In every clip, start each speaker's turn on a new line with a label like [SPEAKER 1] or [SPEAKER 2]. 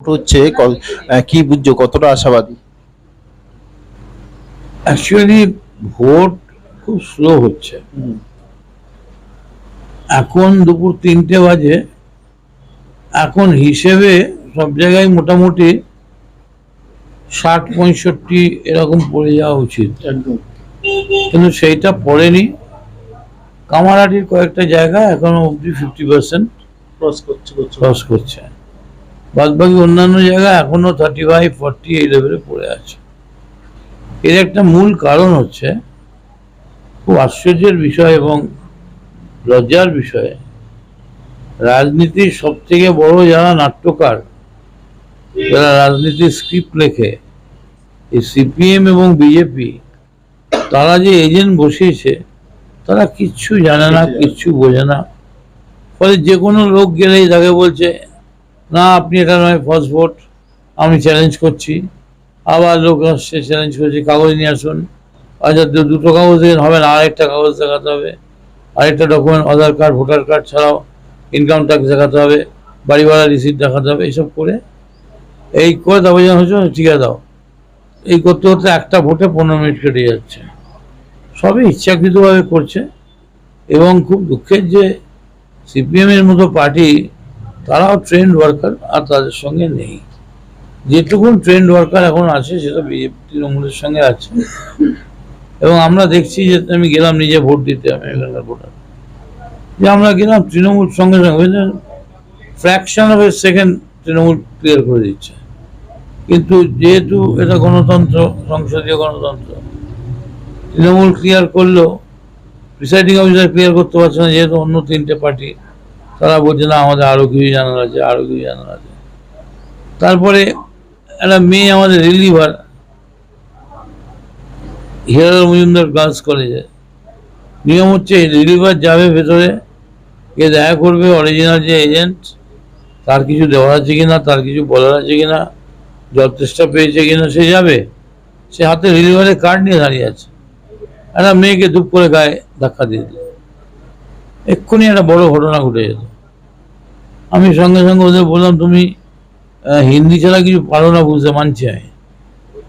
[SPEAKER 1] হচ্ছে কি বুঝছ কতটা আশাবাদী?
[SPEAKER 2] অ্যাকচুয়ালি ভোট খুব স্লো হচ্ছে। এখন দুপুর তিনটে বাজে। এখন হিসেবে সব জায়গায় মোটামুটি ষাট পঁয়ষট্টি এরকম পড়ে যাওয়া উচিত।
[SPEAKER 1] একদম।
[SPEAKER 2] কিন্তু সেইটা পড়েনি। কামারহাটির কয়েকটা জায়গা এখনও অব্দি ফিফটি পার্সেন্ট
[SPEAKER 1] ক্রস করছে
[SPEAKER 2] ক্রস করছে। বাদ বাকি অন্যান্য জায়গায় এখনও থার্টি ফাইভ ফর্টি এই লেভেলে পড়ে আছে। এর একটা মূল কারণ হচ্ছে খুব আশ্চর্যের বিষয় এবং লজ্জার বিষয়ে রাজনীতির সব থেকে বড় যারা নাট্যকার যারা রাজনীতির স্ক্রিপ্ট লেখে এই সিপিএম এবং বিজেপি তারা যে এজেন্ট বসিয়েছে তারা কিচ্ছু জানে না কিচ্ছু বোঝে না। ফলে যে কোনো লোক গেলেই তাকে বলছে না, আপনি এটা নয় ফার্স্ট ভোট আমি চ্যালেঞ্জ করছি। আবার লোক আসছে চ্যালেঞ্জ করছে, কাগজ নিয়ে আসুন। আচ্ছা দুটো কাগজ দিন, হবে না, আরেকটা কাগজ দেখাতে হবে। আরেকটা document Aadhaar card voter card ছাড়াও ইনকাম ট্যাক্স দেখাতে হবে বাড়ি ভাড়া রিসিপ্ট দেখাতে হবে, এইসব করে। এই করে তারপর যেন হচ্ছে আছে, দাও। এই করতে করতে একটা ভোটে পনেরো মিনিট কেটে যাচ্ছে। সবই ইচ্ছাকৃতভাবে করছে। এবং খুব দুঃখের যে সিপিএমের মতো পার্টি তারাও ট্রেন্ড ওয়ার্কার আর তাদের সঙ্গে নেই। যেটুকুন ট্রেন্ড ওয়ার্কার এখন আছে সেটা বিজেপি, তৃণমূলের সঙ্গে আছে। এবং আমরা দেখছি যে আমি গেলাম নিজে ভোট দিতে, আমি এখানকার ভোটার। যে আমরা গেলাম তৃণমূল সঙ্গে সঙ্গে fraction of a second Trinamool clear করে দিচ্ছে। কিন্তু যেহেতু এটা গণতন্ত্র, সংসদীয় গণতন্ত্র, তৃণমূল ক্লিয়ার করল প্রিসাইডিং অফিসার ক্লিয়ার করতে পারছে না, যেহেতু অন্য তিনটে পার্টি তারা বলছে, না, আমাদের আরও কিছু জানার আছে আরও কিছু জানার আছে। তারপরে একটা মেয়ে আমাদের রিলিভার হিরালাল মজুমদার গার্লস কলেজে নিয়ম হচ্ছে রিলিভার যাবে ভেতরে গিয়ে দেখা করবে অরিজিনাল যে এজেন্ট তার কিছু দেওয়ার আছে কিনা, তার কিছু বলার আছে কিনা জব চেষ্টা পেয়েছে কিনা, সে যাবে। সে হাতে রিলিভারের কার্ড নিয়ে দাঁড়িয়ে আছে। একটা মেয়েকে ধূপ করে গায়ে ধাক্কা দিয়ে দিল। এক্ষুনি একটা বড় ঘটনা ঘটে যেত আমি সঙ্গে সঙ্গে ওদের বললাম তুমি আহ, হিন্দি ছাড়া কিছু পারো না বুঝতে মানছি আমি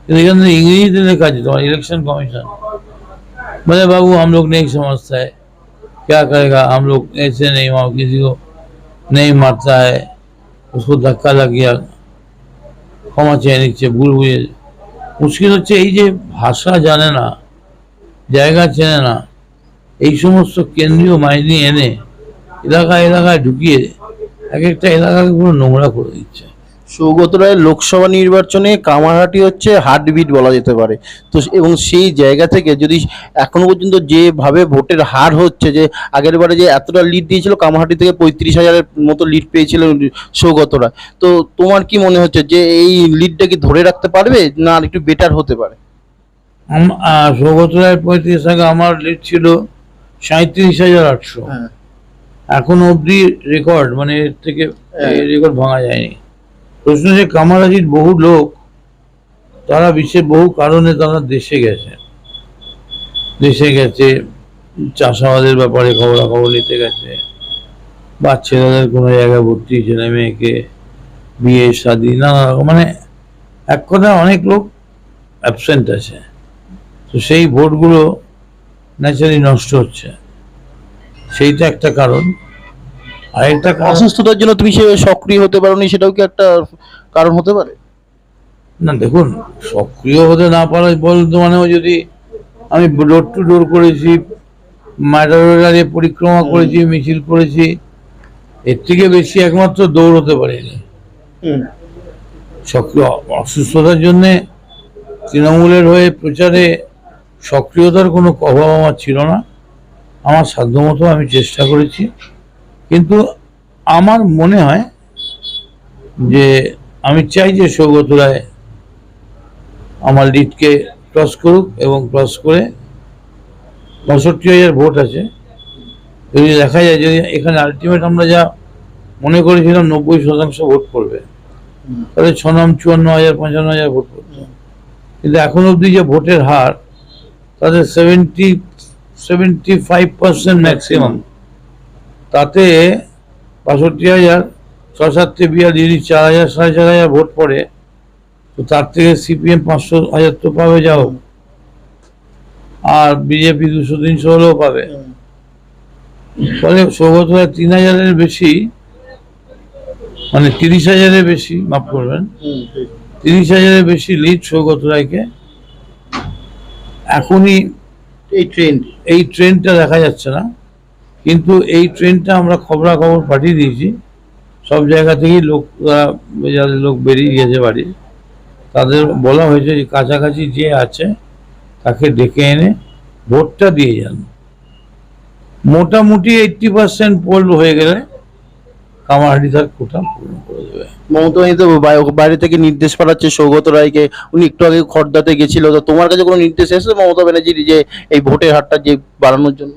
[SPEAKER 2] কিন্তু এখানে इंग्लिश লেখা আছে তোমার इलेक्शन कमीशन बोले बाबू हम लोग नहीं समझता है क्या करेगा हम लोग ऐसे नहीं वहाँ किसी को नहीं मारता है उसको धक्का लग गया ক্ষমা চেয়ে নিচ্ছে ভুল বুঝে মুশকিল হচ্ছে এই যে ভাষা জানে না জায়গা চেনে না এই সমস্ত কেন্দ্রীয় মাইনে এনে এলাকা এলাকায় ঢুকিয়ে এক একটা এলাকাকে পুরো নোংরা করে দিচ্ছে।
[SPEAKER 1] সৌগত রায়ের লোকসভা নির্বাচনে কামারহাটি হচ্ছে হার্টবিট বলা যেতে পারে। তো এবং সেই জায়গা থেকে যদি এখনও পর্যন্ত যেভাবে ভোটের হার হচ্ছে যে আগের বারে যে এতটা লিড দিয়েছিল কামারহাটি থেকে পঁয়ত্রিশ হাজারের মতো লিড পেয়েছিল সৌগত রায় তো তোমার কি মনে হচ্ছে যে এই লিডটা কি ধরে রাখতে পারবে না আর একটু বেটার হতে পারে?
[SPEAKER 2] সৌগত রায়ের পঁয়ত্রিশ আমার লিড ছিল সাঁত্রিশ হাজার আটশো। এখন অবধি রেকর্ড মানে এর থেকে
[SPEAKER 1] হ্যাঁ।
[SPEAKER 2] রেকর্ড ভাঙা যায়নি। প্রশ্ন যে কামারাজির বহু লোক তারা বিশ্বের বহু কারণে তারা দেশে গেছে। দেশে গেছে চাষাবাদের ব্যাপারে খবরাখবর নিতে গেছে। বা ছেলেদের কোনো জায়গায় ভর্তি ছেলে মেয়েকে বিয়ে শাদি নানা রকম মানে এক কথায় অনেক লোক অ্যাবসেন্ট আছে। তো সেই ভোটগুলো ন্যাচারালি নষ্ট হচ্ছে। সেইটা একটা কারণ। আর একটা
[SPEAKER 1] অসুস্থতার জন্য তুমি সে সক্রিয় হতে পারোনি সেটাও কি একটা কারণ হতে পারে?
[SPEAKER 2] না দেখুন সক্রিয় হতে না পারা বলতে মানে যদি আমি ডোর টু ডোর করেছি ম্যাটারে পরিক্রমা করেছি মিছিল করেছি এর থেকে বেশি একমাত্র দৌড় হতে পারিনি। সক্রিয় অসুস্থতার জন্যে তৃণমূলের হয়ে প্রচারে সক্রিয়তার কোনো অভাব আমার ছিল না। আমার সাধ্যমতো আমি চেষ্টা করেছি। কিন্তু আমার মনে হয় যে আমি চাই যে সৌগত রায় আমার লিডকে ক্রস করুক এবং ক্রস করে পঁয়ষট্টি হাজার ভোট আছে। যদি দেখা যায়, যদি এখানে আলটিমেট আমরা যা মনে করেছিলাম নব্বই শতাংশ ভোট করবে তাহলে ছ নাম চুয়ান্ন হাজার, পঞ্চান্ন হাজার ভোট করতো কিন্তু এখন অবধি যে ভোটের হার তাদের seventy seventy five percent maximum তাতে বাষট্টি হাজার ছ সাতটে বিয়ার যদি চার হাজার সাড়ে চার হাজার ভোট পড়ে তো তার থেকে সিপিএম পাঁচশো হাজার তো পাবে যাও আর বিজেপি দুশো তিনশো হলেও পাবে। ফলে সৌগত রায় তিন হাজারের বেশি মানে তিরিশ হাজারের বেশি মাফ করবেন। তিরিশ হাজারের বেশি লিড সৌগত রায়কে এখনই
[SPEAKER 1] এই ট্রেন্ড
[SPEAKER 2] এই ট্রেনটা দেখা যাচ্ছে না। কিন্তু এই ট্রেনটা আমরা খবরাখবর পাঠিয়ে দিয়েছি। সব জায়গা থেকেই লোক যাদের লোক বেরিয়ে গেছে বাড়ি তাদের বলা হয়েছে যে কাছাকাছি যে আছে তাকে ডেকে এনে ভোটটা দিয়ে যান। মোটামুটি এইটটি পার্সেন্ট পোল হয়ে গেলে কামারহাটি তার কোটা পূর্ণ করে দেবে।
[SPEAKER 1] মমতা তো বাইরে থেকে নির্দেশ পাঠাচ্ছে সৌগত রায়কে। উনি একটু আগে খড়দাতে গেছিল। তো তোমার কাছে কোনো নির্দেশ এসেছে মমতা ব্যানার্জির যে এই ভোটের হারটা যে বাড়ানোর জন্য?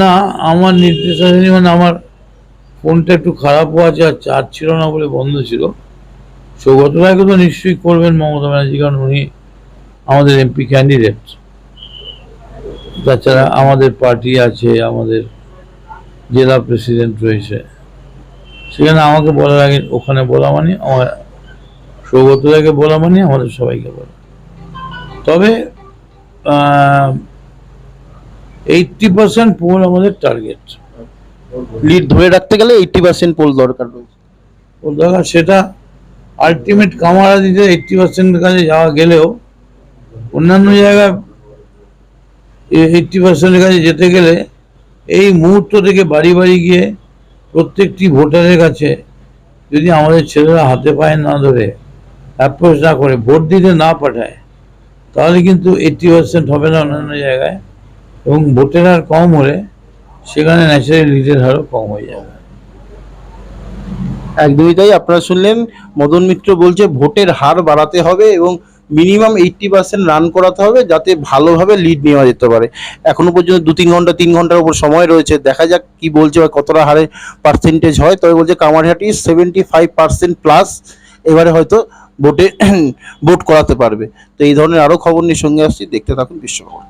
[SPEAKER 2] না আমার নির্দেশ আসেনি। মানে আমার ফোনটা একটু খারাপও আছে আর চার্জ ছিল না বলে বন্ধ ছিল। সৌগত রায়কে তো নিশ্চয়ই করবেন মমতা ব্যানার্জি কারণ উনি আমাদের এমপি ক্যান্ডিডেট তাছাড়া আমাদের পার্টি আছে আমাদের জেলা প্রেসিডেন্ট রয়েছে। সেখানে আমাকে বলার আগে ওখানে বলা মানে আমার সৌগত রায়কে বলা মানে আমাদের সবাইকে বলা। তবে এইটটি পার্সেন্ট পোল আমাদের টার্গেট
[SPEAKER 1] লিড ধরে রাখতে গেলে এইটটি পার্সেন্ট পোল দরকার রয়েছে।
[SPEAKER 2] ও দেখা সেটা আলটিমেট কামারা দিতে এইটটি পার্সেন্টের কাছে যাওয়া গেলেও অন্যান্য জায়গায় এইটটি পার্সেন্টের কাছে যেতে গেলে এই মুহূর্ত থেকে বাড়ি বাড়ি গিয়ে প্রত্যেকটি ভোটারের কাছে যদি আমাদের ছেলেরা হাতে পায়ে না ধরে অ্যাপ্রোচ না করে ভোট দিতে না পাঠায়, তাহলে কিন্তু এইটটি পার্সেন্ট হবে না অন্যান্য জায়গায় এবং ভোটের হার কম হলে সেখানে ন্যাচারাল লিডের হারও কম হয়ে যাবে।
[SPEAKER 1] একদমই তাই, আপনারা শুনলেন, মদন মিত্র বলছে ভোটের হার বাড়াতে হবে এবং মিনিমাম এইটটি পার্সেন্ট রান করাতে হবে যাতে ভালোভাবে লিড নেওয়া যেতে পারে। এখনও পর্যন্ত দু তিন ঘণ্টা, তিন ঘণ্টার উপর সময় রয়েছে। দেখা যাক কি বলছে বা কতটা হারে পার্সেন্টেজ হয়। তবে বলছে Kamarhati seventy five percent plus এবারে হয়তো ভোটে ভোট করাতে পারবে। তো এই ধরনের আরও খবর নিয়ে সঙ্গে আসছি। দেখতে থাকুন বিশ্বখবর